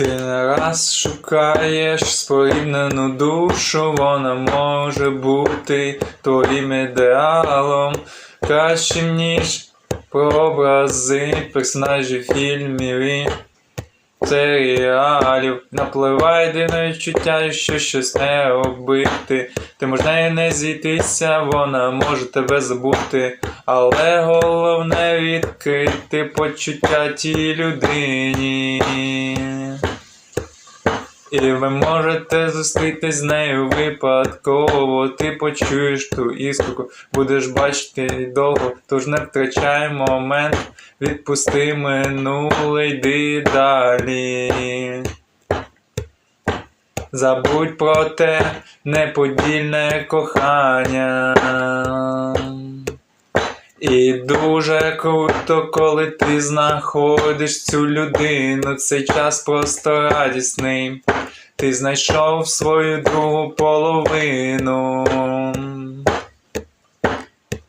Ти не раз шукаєш споріднену душу, вона може бути твоїм ідеалом, кращим, ніж прообрази персонажів фільмів і серіалів. Напливає дивне відчуття, що щось не робити. Ти можеш нею не зійтися, вона може тебе забути. Але головне відкрити почуття тій людині. І ви можете зустрітись з нею випадково. Ти почуєш ту іскорку, будеш бачити довго, тож не втрачай момент, відпусти минуле, йди далі. Забудь про те неподільне кохання. І дуже круто, коли ти знаходиш цю людину, цей час просто радісний. Ти знайшов свою другу половину.